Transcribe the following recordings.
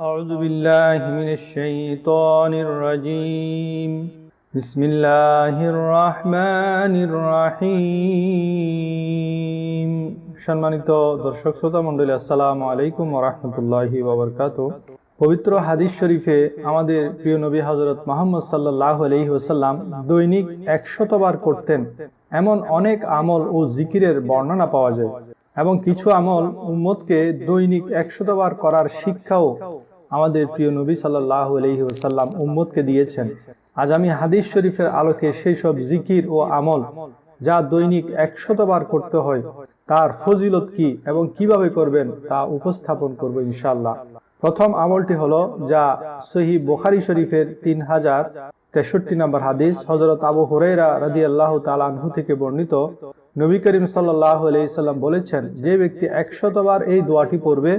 أعوذ بالله من الشيطان الرجيم بسم الله الرحمن الرحيم সম্মানিত দর্শক শ্রোতা মণ্ডলী আসসালামু আলাইকুম ওরহমতুল্লাহি ওবরকাত পবিত্র হাদিস শরীফে আমাদের প্রিয় নবী হজরত মোহাম্মদ সাল্লাহ আলহি ওসাল্লাম দৈনিক একশতবার করতেন এমন অনেক আমল ও জিকিরের বর্ণনা পাওয়া যায় এবং কিছু আমল উম্মতকে দৈনিক একশতবার করার শিক্ষাও আমাদের প্রিয় নবী সাল্লাহ আলহি ওসাল্লাম উম্মতকে দিয়েছেন। আজ আমি হাদিস শরীফের আলোকে সেই সব জিকির ও আমল যা দৈনিক একশতবার করতে হয়, তার ফজিলত কি এবং কীভাবে করবেন তা উপস্থাপন করব ইনশাল্লাহ প্রথম আমলটি হলো যা সহি বোখারি শরীফের তিন হাজার তেষট্টি নম্বর হাদিস হজরত আবু হরেরা রাদি আল্লাহ তালানহু থেকে বর্ণিত। নবী করিম সাল্লাহ আলাইসাল্লাম বলেছেন, যে ব্যক্তি একশতবার এই দোয়াটি পড়বে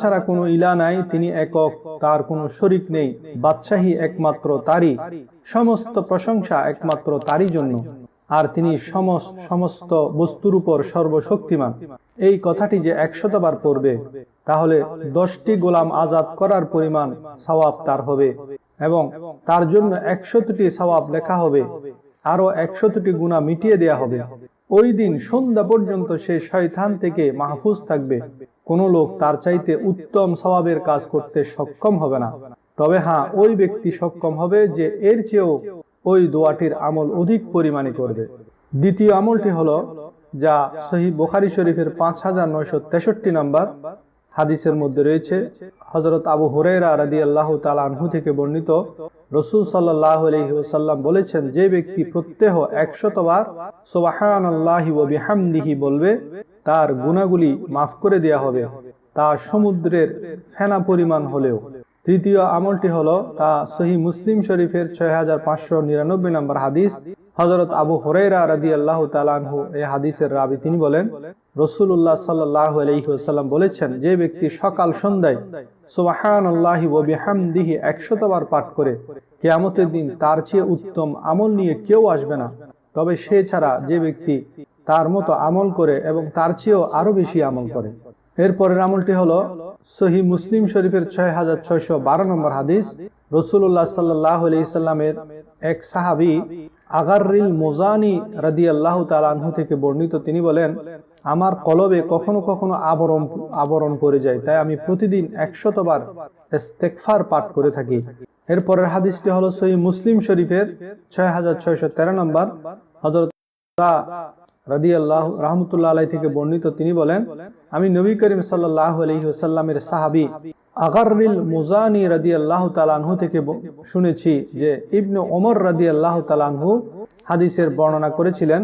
ছাড়া কোনো ইলা নাই, তিনি একক, তার কোনো শরিক নেই, বাদশাহী একমাত্র তারই, সমস্ত প্রশংসা একমাত্র তারই জন্য। আর তিনি সমস্ত বস্তুর উপর সর্বশক্তিমান। এই কথাটি যে একশতবার পড়বে, তাহলে দশটি গোলাম আজাদ করার পরিমাণ সওয়াব তার হবে। এবং তার জন্য একশতটি সওয়াব লেখা হবে। আরও একশতটি গুণা মিটিয়ে দেয়া হবে। ওই দিন সন্ধ্যা পর্যন্ত সে শয়তান থেকে মাহফুজ থাকবে। কোনো লোক তার চাইতে উত্তম স্বভাবের কাজ করতে সক্ষম হবে না। তবে হ্যাঁ ওই ব্যক্তি সক্ষম হবে যে এর চেয়েও ওই দোয়াটির আমল অধিক পরিমাণে করবে। দ্বিতীয় আমলটি হলো যা সহি বোখারি শরীফের পাঁচ হাজার নয়শো তেষট্টি নাম্বার। হাদিসের মধ্যে রয়েছে হজরত আবু হরেরা রাদি আল্লাহ তালানহু থেকে বর্ণিত, রসুল সাল্লাহ আলহিহাল্লাম বলেছেন, যে ব্যক্তি প্রত্যেহ একশতবার সোবাহান আল্লাহি ও বিহামদিহি বলবে, তার গুণাগুলি মাফ করে দেয়া হবে। তা সমুদ্রের ফেনা পরিমাণ হলেও। তৃতীয় আমলটি হলো তা সহি মুসলিম শরীফের ছয় হাজার পাঁচশো নিরানব্বই নম্বর হাদিস হজরত আবু হরেরা রাদি আল্লাহ তালানহু এই হাদিসের রাবি, তিনি বলেন রসুল্লাহ সাল্লাহ বলেছেন, যে ব্যক্তি সকাল সন্ধ্যায় একশতবার পাঠ করে, কেয়ামতের দিন তার চেয়ে উত্তম আমল নিয়ে কেউ আসবে না। তবে সে ছাড়া যে ব্যক্তি তার মতো আমল করে এবং তার চেয়েও আরও বেশি আমল করে। এরপরের আমলটি হলো সহি মুসলিম শরীফের ছয় হাজার ছয়শো বারো নম্বর হাদিস। রসুল্লাহ সাল্লাহ আলাইসাল্লামের এক সাহাবি আগারিল মোজানি রাদি আল্লাহ তালাহু থেকে বর্ণিত, তিনি বলেন, আমার কলবে কখনো কখনো আবরণ আবরণ করে যায়, তাই আমি প্রতিদিন একশতবার ইস্তেকফার পাঠ করে থাকি। এরপরের হাদিসটি হলো সহি মুসলিম শরীফের ছয় হাজার ছয়শো তেরো নম্বর। হজরত রাদি আল্লাহ রহমতুল্লাহ আলাই থেকে বর্ণিত, তিনি বলেন, আমি নবী করিম সাল্লাহ আলহিহাল্লামের সাহাবি আগারিল মুজানি রাদি আল্লাহ তালানহু থেকে শুনেছি যে ইবনু ওমর রাদি আল্লাহ তালানহু হাদিসের বর্ণনা করেছিলেন।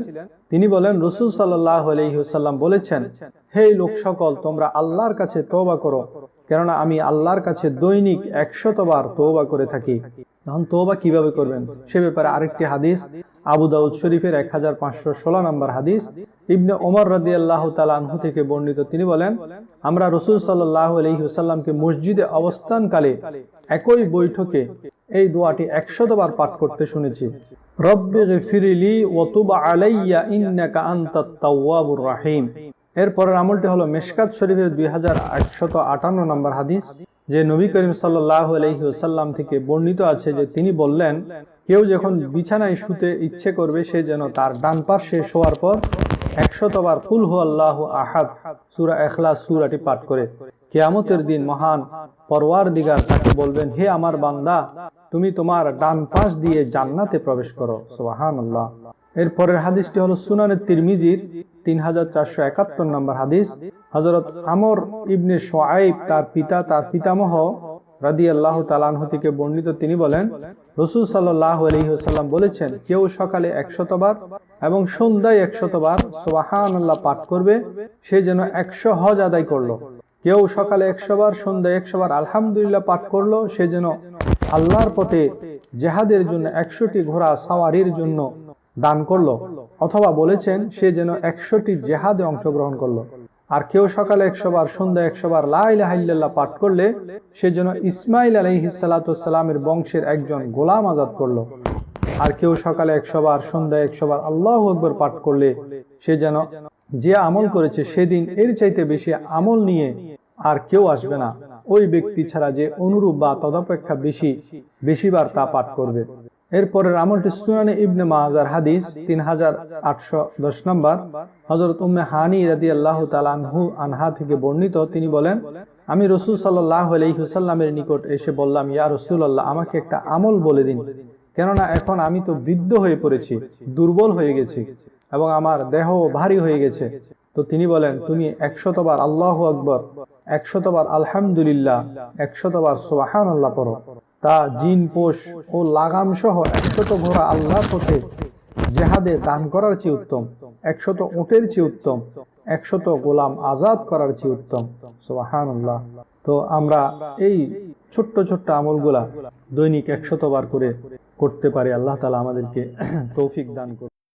তিনি বলেন, রসুল সাল্লাহ আলহিহাল্লাম বলেছেন হে লোক সকল, তোমরা আল্লাহর কাছে তৌবা করো, কেননা আমি আল্লাহর কাছে দৈনিক একশতবার তৌবা করে থাকি। তখন তৌবা কীভাবে করবেন? সে ব্যাপারে আরেকটি হাদিস আবু দাউদ শরীফের এক হাজার পাঁচশো ষোলো নম্বর হাদিস। ইবনে ওমর রাদি আল্লাহ তালাহু থেকে বর্ণিত। তিনি বলেন, আমরা রসুল সাল্লাহ আলহিহাল্লামকে মসজিদে অবস্থানকালে একই বৈঠকে এই দোয়াটি একশতবার পাঠ করতে শুনেছি। রব্বে ফিরিলি ওতুবা আলাইয়া ইন্নাকা আন্তাত তাওয়াবুর রাহিম। এরপরের আমলটি হলো মেশকাত শরীফের দুই হাজার একশত আটান্ন নম্বর হাদিস। যে নবী করিম সাল্লাহ আলহিউসাল্লাম থেকে বর্ণিত আছে যে তিনি বললেন, কেউ যখন বিছানায় শুতে ইচ্ছে করবে, সে যেন তার ডান পার্শ্বে শোয়ার পর একশতবার কুল হু আল্লাহ আহাদ সুরা এখলাস সুরাটি পাঠ করে, কেয়ামতের দিন মহান পরওয়ার দিগার তাকে বলবেন, হে আমার বান্দা, তুমি তোমার ডান পাশ দিয়ে জান্নাতে প্রবেশ করো। সোহান আল্লাহ এরপরের হাদিসটি হলো সুনানের তিরমিজির তিন হাজার চারশো একাত্তর নম্বর হাদিস। হজরত আমর ইবনে সোয়াইব তার পিতা, তার পিতামহ রাদি আল্লাহ তালানহ থেকে বর্ণিত তিনি বলেন, রসুল সাল্লাহ আলহিহাল্লাম বলেছেন, কেউ সকালে একশতবার এবং সন্ধ্যায় একশতবার সোহান আল্লাহ পাঠ করবে, সে যেন একশো হজ আদায় করল। কেউ সকালে একশোবার, সন্ধ্যায় একশোবার আলহামদুলিল্লাহ পাঠ করল, সে যেন আল্লাহর পথে জেহাদের জন্য একশোটি ঘোড়া সাওয়ারির জন্য দান করল, অথবা বলেছেন সে যেন একশোটি জেহাদে অংশগ্রহণ করল। আর কেউ সকালে একশো বার সন্ধ্যা একশো বার লাইল্লাহ পাঠ করলে সে যেন ইসমাইল আলহিসালামের বংশের একজন গোলাম আজাদ করল। আর কেউ সকালে একশো বার সন্ধ্যায় একশো বার আল্লাহ আকবর পাঠ করলে সে যেন যে আমল করেছে সেদিন এর চাইতে বেশি আমল নিয়ে আর কেউ আসবে না। ওই ব্যক্তি ছাড়া যে অনুরূপ বা তদপেক্ষা বেশি, বেশিবার তা পাঠ করবে। এরপরের আমলটি সুনানে ইবনে মাহাজার হাদিস তিন হাজার আটশো দশ নম্বর। হজরত উম্মে হানি রাদি আল্লাহ তালানহু আনহা থেকে বর্ণিত, তিনি বলেন, আমি রসুল সাল্লাহ আলহিহুসাল্লামের নিকট এসে বললাম, ইয়া রসুল্লাহ আমাকে একটা আমল বলে দিন। কেননা এখন আমি তো বৃদ্ধ হয়ে পড়েছি, দুর্বল হয়ে গেছি এবং আমার দেহ ভারী হয়ে গেছে। তো তিনি বলেন, তুমি একশতবার আল্লাহ আকবর একশতবার আলহামদুলিল্লাহ একশতবার সোহান আল্লাহ পড়ো। তা জিন, পোষ ও লাগাম সহ একশত ঘোড়া আল্লাহর পথে জেহাদে দান করার চেয়ে উত্তম, একশত ওটের চেয়ে উত্তম, একশত গোলাম আজাদ করার চেয়ে উত্তম। সোহান তো আমরা এই ছোট্ট ছোট্ট আমলগুলা দৈনিক একশতবার করে করতে পারি। আল্লাহ তালা আমাদেরকে তৌফিক দান করুন